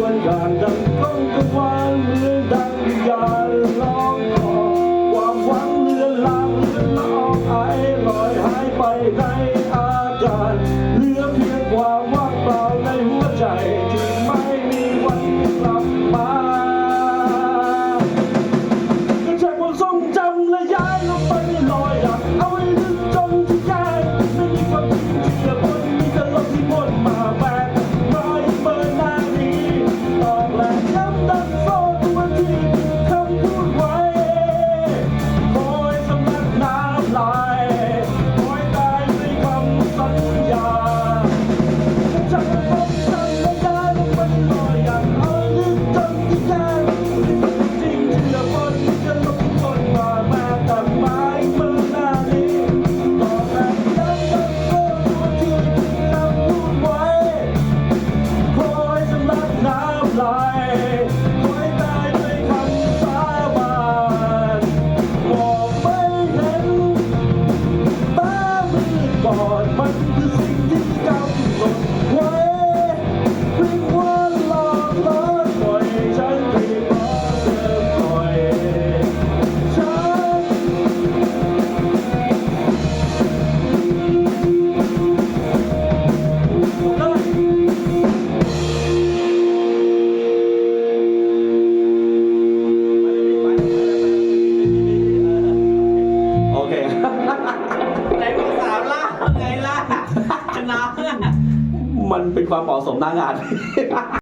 วนด่านดังก้องกังวานเมืองดังยานลองขอความหวังเรือลางน้องไอ life. ไงล่ะชนะ มันเป็นความเหมาะสมหน้างาน